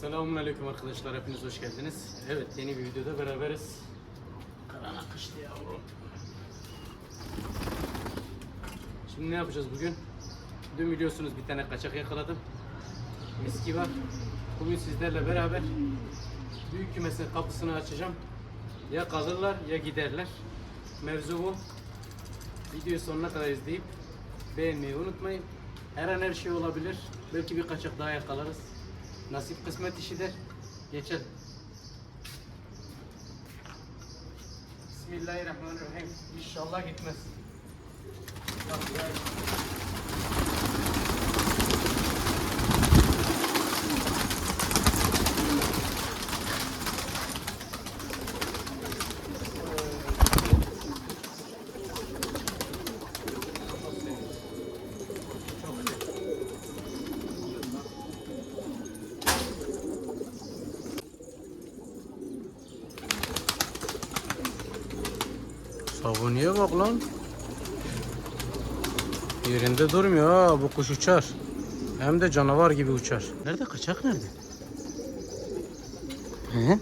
Selamünaleyküm arkadaşlar. Hepiniz hoş geldiniz. Evet yeni bir videoda beraberiz. Karan akıştı yavrum. Şimdi ne yapacağız bugün? Dün biliyorsunuz bir tane kaçak yakaladım. Miski var. Bugün sizlerle beraber büyük kümesin kapısını açacağım. Ya kalırlar ya giderler. Mevzu bu. Videoyu sonuna kadar izleyip beğenmeyi unutmayın. Her an her şey olabilir. Belki bir kaçak daha yakalarız. Nasip kısmet işidir. Geçelim. Bismillahirrahmanirrahim. İnşallah gitmez. Sabuniye bak lan. Yerinde durmuyor ha bu kuş uçar. Hem de canavar gibi uçar. Nerede kaçak nerede? He?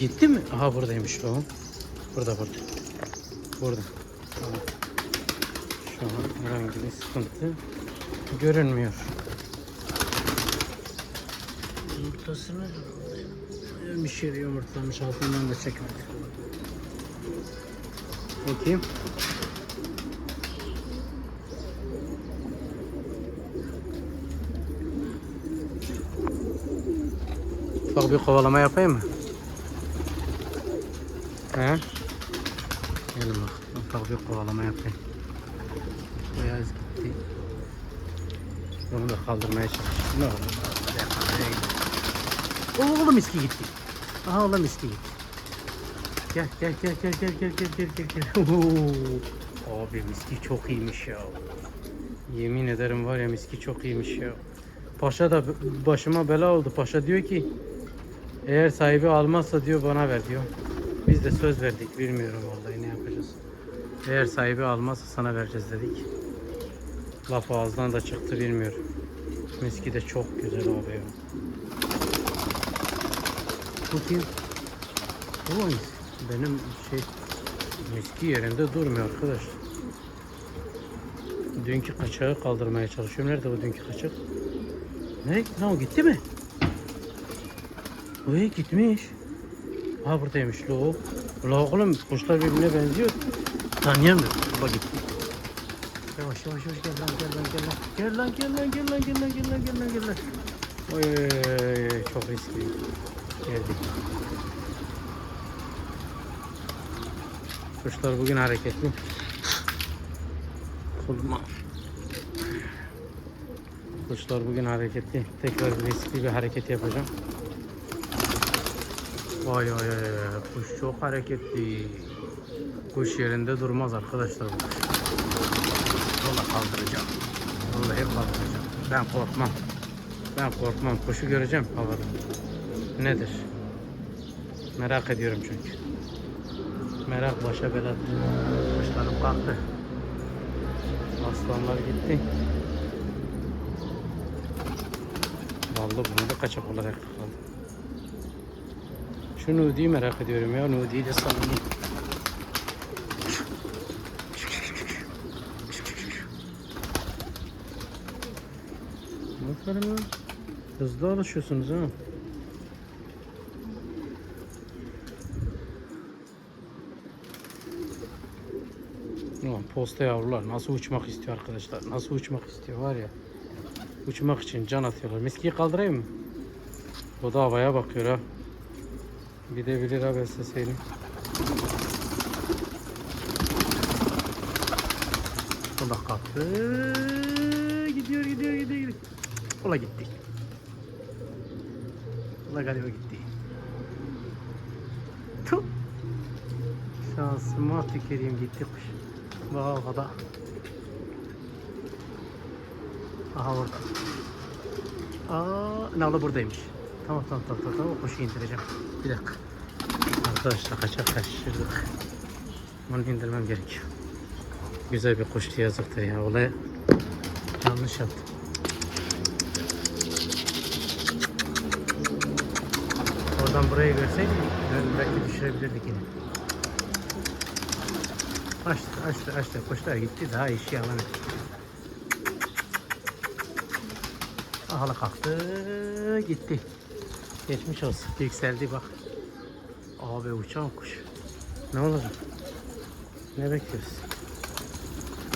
Gitti mi? Aha buradaymış o. Burada burada. Burada. Tamam. Şu an herhangi bir sıkıntı görünmüyor. Yumurtasını Ölmüş yeri yumurtlamış altından da çekmedi. Bakayım. Ufak bir kovalama yapayım mı? He? Gelin bak. Ufak bir kovalama yapayım. Beyaz gitti. Onu da kaldırmaya çalışıyorum. Ne olur? Oğlum miski gitti. Aha miski gitti. Gel gel gel gel gel gel gel gel gel gel. Abi miski çok iyiymiş ya. Yemin ederim var ya miski çok iyiymiş ya. Paşa da başıma bela oldu. Paşa diyor ki eğer sahibi almazsa diyor bana ver diyor. Biz de söz verdik. Bilmiyorum vallahi ne yapacağız. Eğer sahibi almazsa sana vereceğiz dedik. Laf ağızdan da çıktı bilmiyorum. Miski de çok güzel abi ya. Bakayım. Oğlum benim şey miski yerinde durmuyor arkadaş. Dünkü kaçağı kaldırmaya çalışıyorum. Nerede bu dünkü kaçak? Ne? Lan o gitti mi? Oy gitmiş. Ha buradaymış lo. Ula oğlum kuşlar birbirine benziyor. Tanıyamıyorum. Bak gitti. Yavaş yavaş yavaş gel lan gel lan gel lan. Gel lan gel lan gel lan gel lan gel lan gel lan gel lan. Oy, çok riskli. Geldik. Kuşlar bugün hareketli. Kulma. Kuşlar bugün hareketli. Tekrar riskli bir hareket yapacağım. Vay vay vay. Kuş çok hareketli. Kuş yerinde durmaz arkadaşlar bu kuş. Valla kaldıracağım. Vallahi kaldıracağım. Ben korkmam. Ben korkmam. Kuşu göreceğim havada. Nedir? Merak ediyorum çünkü. Merak başa bela. Kuşlarım kalktı. Aslanlar gitti. Vallahi bunu da kaçak olarak kaldı. Şu Nudi'yi merak ediyorum ya. Nudi'yi de sallayayım. Aferin lan. Hızlı alışıyorsunuz ha. Ulan posta yavrular nasıl uçmak istiyor arkadaşlar. Nasıl uçmak istiyor var ya. Uçmak için can atıyorlar. Miskiyi kaldırayım mı? O da havaya bakıyor ha. Gidebilir ha söyleyeyim. O da kalktı. Gidiyor gidiyor gidiyor. gidiyor. Ola gitti. Ola galiba gitti. Tuh. Şansıma tüküreyim gitti kuş. Bak havada. Aha orada. Aa, Nalda buradaymış. Tamam tamam tamam tamam, tamam. kuşu indireceğim. Bir dakika. Arkadaşlar kaçak kaçırdık. Onu indirmem gerekiyor. Güzel bir kuştu yazıktır ya. Olay yanlış yaptım. Oradan buraya görseydik belki düşürebilirdik yine. Açtı, açtı, açtı. Kuşlar gitti. Daha işi yalan etti. Hala kalktı, gitti. Geçmiş olsun. Yükseldi bak. Abi uçan kuş. Ne olacak? Ne bekliyoruz?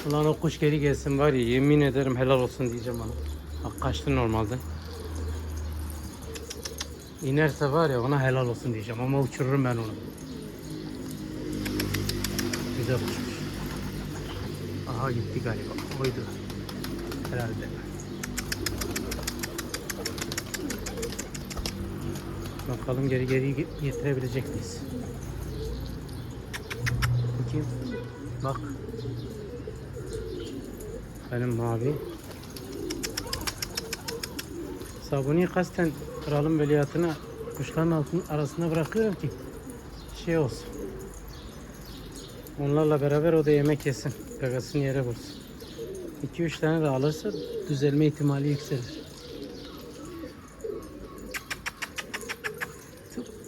Ulan o kuş geri gelsin var ya yemin ederim helal olsun diyeceğim bana. Bak kaçtı normalde. İnerse var ya ona helal olsun diyeceğim ama uçururum ben onu. Güzel uçmuş. Aha gitti galiba. Oydu. Herhalde. Bakalım geri geri getirebilecek miyiz? Bakayım. Bak. Benim mavi. Sabuni kasten kralın veliahtına kuşların altın arasına bırakıyorum ki şey olsun. Onlarla beraber o da yemek yesin. Gagasını yere vursun. 2-3 tane de alırsa düzelme ihtimali yükselir.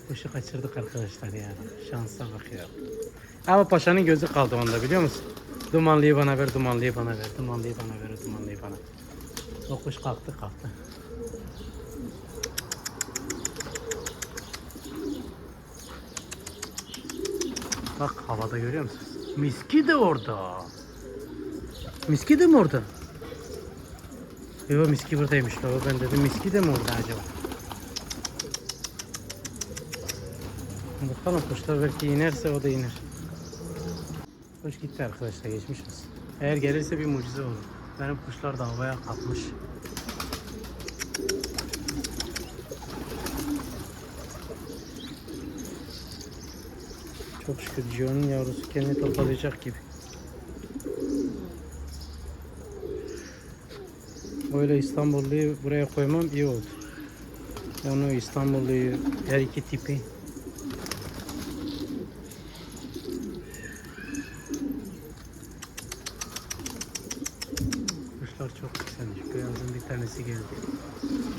Kuşu kaçırdık arkadaşlar ya. Şansa bak ya. Ama paşanın gözü kaldı onda biliyor musun? Dumanlıyı bana ver, dumanlıyı bana ver, dumanlıyı bana ver, dumanlıyı bana. O kuş kalktı kalktı. Bak havada görüyor musunuz? Miski de orada. Miski de mi orada? Yok miski buradaymış baba. Ben dedim miski de mi orada acaba? Bakalım kuşlar belki inerse o da iner. Kuş gitti arkadaşlar geçmiş olsun. Eğer gelirse bir mucize olur. Benim kuşlar da havaya kalkmış. Çok şükür Gio'nun yavrusu kendini toparlayacak gibi. Böyle İstanbulluyu buraya koymam iyi oldu. Onu İstanbulluyu her iki tipi Kuşlar çok güzelmiş. Beyazın bir tanesi geldi.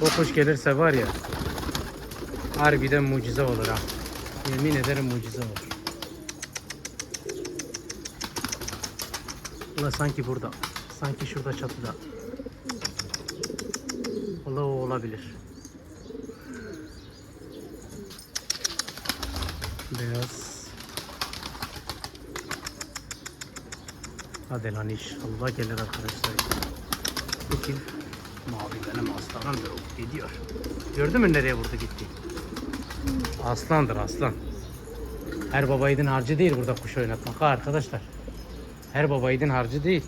O kuş gelirse var ya harbiden mucize olur ha. Yemin ederim mucize olur. Ula sanki burada. Sanki şurada çatıda. Ula o olabilir. Beyaz. Hadi lan inşallah gelir arkadaşlar. Peki. Mavi benim aslanımdır o gidiyor. Gördün mü nereye vurdu gitti? Aslandır aslan. Her babayiğidin harcı değil burada kuş oynatmak ha arkadaşlar. Her babayiğidin harcı değil.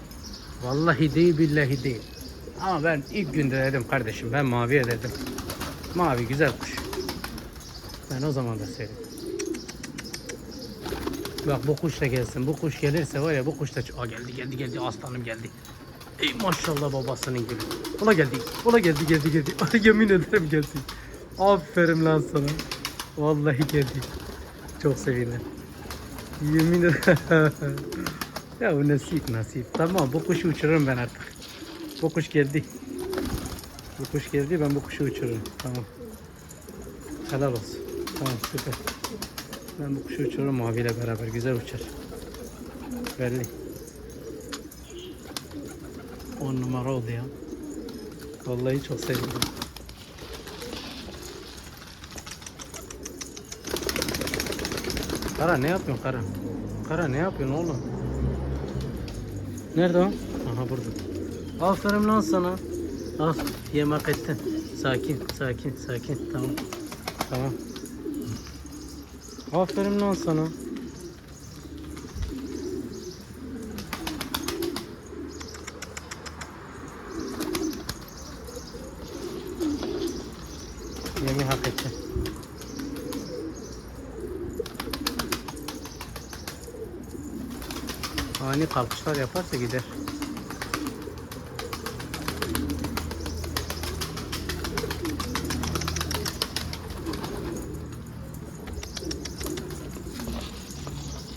Vallahi değil billahi değil. Ama ben ilk günde dedim kardeşim ben maviye dedim. Mavi güzel kuş. Ben o zaman da söyledim. Bak bu kuş da gelsin. Bu kuş gelirse var ya bu kuş da... Aa geldi geldi geldi aslanım geldi. Ey maşallah babasının gibi. Ola geldi. Ola geldi geldi geldi. Yemin ederim geldi. Aferin lan sana. Vallahi geldi. Çok sevindim. Yemin ederim. ya bu nasip nasip. Tamam bu kuşu uçururum ben artık. Bu kuş geldi. Bu kuş geldi ben bu kuşu uçururum. Tamam. Helal olsun. Tamam süper. Ben bu kuşu uçururum maviyle beraber güzel uçar. Belli. 10 numara oldu ya. Vallahi çok sevindim. Kara ne yapıyorsun Kara? Kara ne yapıyorsun oğlum? Nerede o? Aha burada. Aferin lan sana. Al yemek ettin. Sakin sakin sakin tamam. Tamam. Aferin lan sana. Ani kalkışlar yaparsa gider.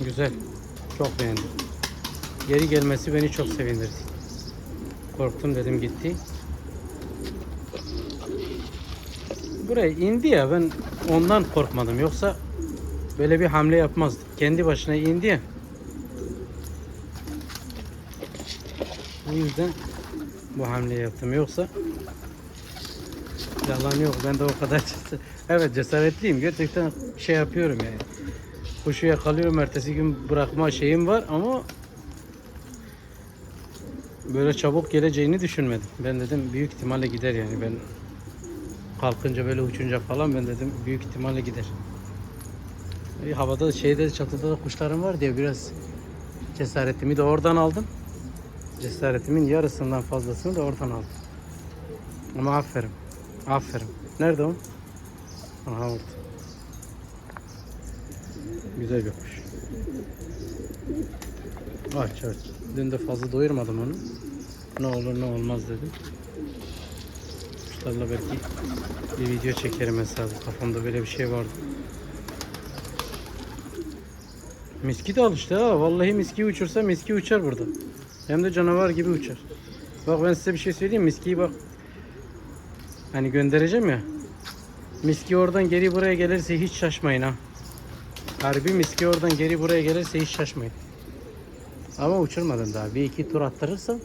Güzel. Çok beğendim. Geri gelmesi beni çok sevindirdi. korktum dedim gitti. Buraya indi ya ben ondan korkmadım. Yoksa böyle bir hamle yapmazdı. Kendi başına indi ya. O yüzden bu hamleyi yaptım. Yoksa yalan yok. Ben de o kadar cesar- evet cesaretliyim. Gerçekten şey yapıyorum yani. Kuşu yakalıyorum. Ertesi gün bırakma şeyim var ama böyle çabuk geleceğini düşünmedim. Ben dedim büyük ihtimalle gider yani. Ben kalkınca böyle uçunca falan ben dedim büyük ihtimalle gider. E, havada şeyde çatıda da kuşlarım var diye biraz cesaretimi de oradan aldım. Cesaretimin yarısından fazlasını da oradan aldım. Ama aferin. Aferin. Nerede o? Aha orada. Güzel kuş. Aç aç. Dün de fazla doyurmadım onu. Ne olur ne olmaz dedim. Kuşlarla belki bir video çekerim mesela. Kafamda böyle bir şey vardı. Miski de alıştı ha. Vallahi miski uçursa miski uçar burada. Hem de canavar gibi uçar. Bak ben size bir şey söyleyeyim. Miskiyi bak. Hani göndereceğim ya. Miski oradan geri buraya gelirse hiç şaşmayın ha. Harbi miski oradan geri buraya gelirse hiç şaşmayın. Ama uçurmadım daha. Bir iki tur attırırsam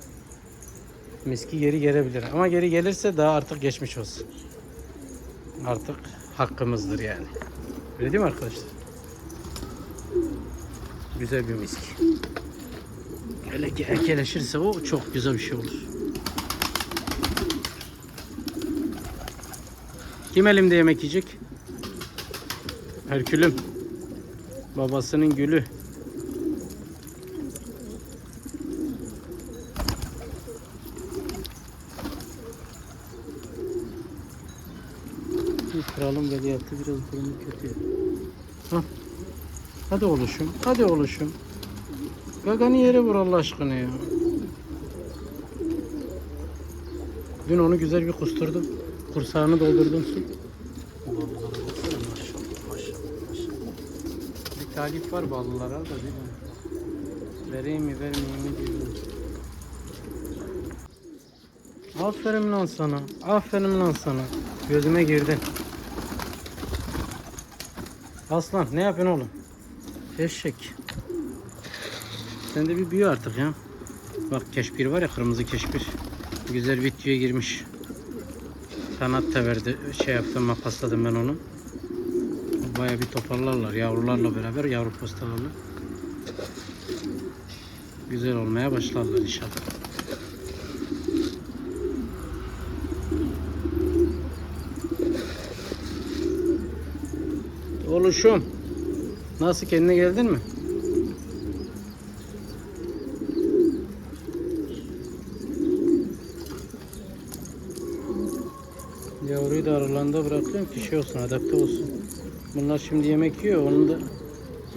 miski geri gelebilir. Ama geri gelirse daha artık geçmiş olsun. Artık hakkımızdır yani. Öyle değil mi arkadaşlar? Güzel bir miski. Hele ki ekeleşirse o çok güzel bir şey olur. Kim elimde yemek yiyecek? Herkülüm. Babasının gülü. Kralın veliahtı biraz durumu kötü. Hah. Hadi oluşum. Hadi oluşum. Gaganı yere vur Allah aşkına ya. Dün onu güzel bir kusturdum. Kursağını doldurdum su. Bir talip var ballılara da değil mi? Vereyim mi vermeyeyim mi diyorum. Aferin lan sana. Aferin lan sana. Gözüme girdin. Aslan ne yapıyorsun oğlum? Eşek. Sen de bir büyü artık ya. Bak keşpir var ya kırmızı keşpir. Güzel videoya girmiş. Kanat da verdi. Şey yaptım makasladım ben onu. Baya bir toparlarlar yavrularla beraber yavru postalarla. Güzel olmaya başlarlar inşallah. Oluşum. Nasıl kendine geldin mi? Yavruyu da aralarında bırakıyorum ki şey olsun, adapte olsun. Bunlar şimdi yemek yiyor, onun da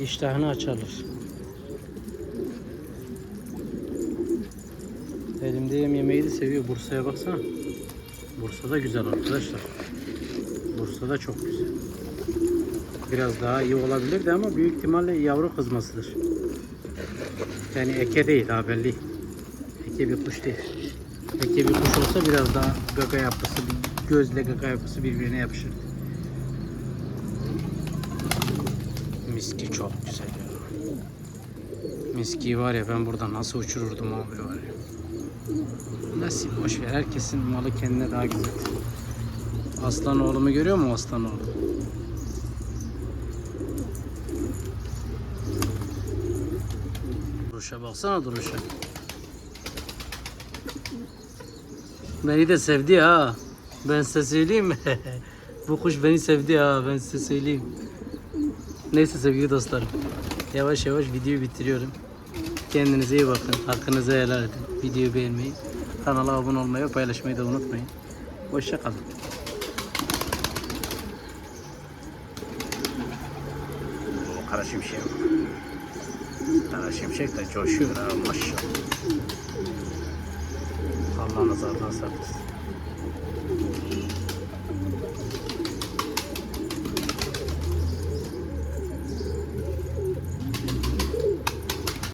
iştahını açarlar. Elimde yem yemeği de seviyor. Bursa'ya baksana. Bursa'da güzel arkadaşlar. Bursa'da çok güzel. Biraz daha iyi olabilirdi ama büyük ihtimalle yavru kızmasıdır. Yani eke değil ha belli. Eke bir kuş değil. Eke bir kuş olsa biraz daha gaga bir gözle gaga yapısı birbirine yapışır. Miski çok güzel ya. Miski var ya ben burada nasıl uçururdum abi var ya. Nasip boş ver. Herkesin malı kendine daha güzel. Aslan oğlumu görüyor mu aslan oğlu? Duruşa baksana duruşa. Beni de sevdi ha. Ben size söyleyeyim? Bu kuş beni sevdi ha. Ben size söyleyeyim. Neyse sevgili dostlarım. Yavaş yavaş videoyu bitiriyorum. Kendinize iyi bakın. Hakkınızı helal edin. Videoyu beğenmeyi, kanala abone olmayı ve paylaşmayı da unutmayın. Hoşça kalın. O kara şimşek. Kara şimşek de coşuyor ha maşallah. Allah nazardan saklasın.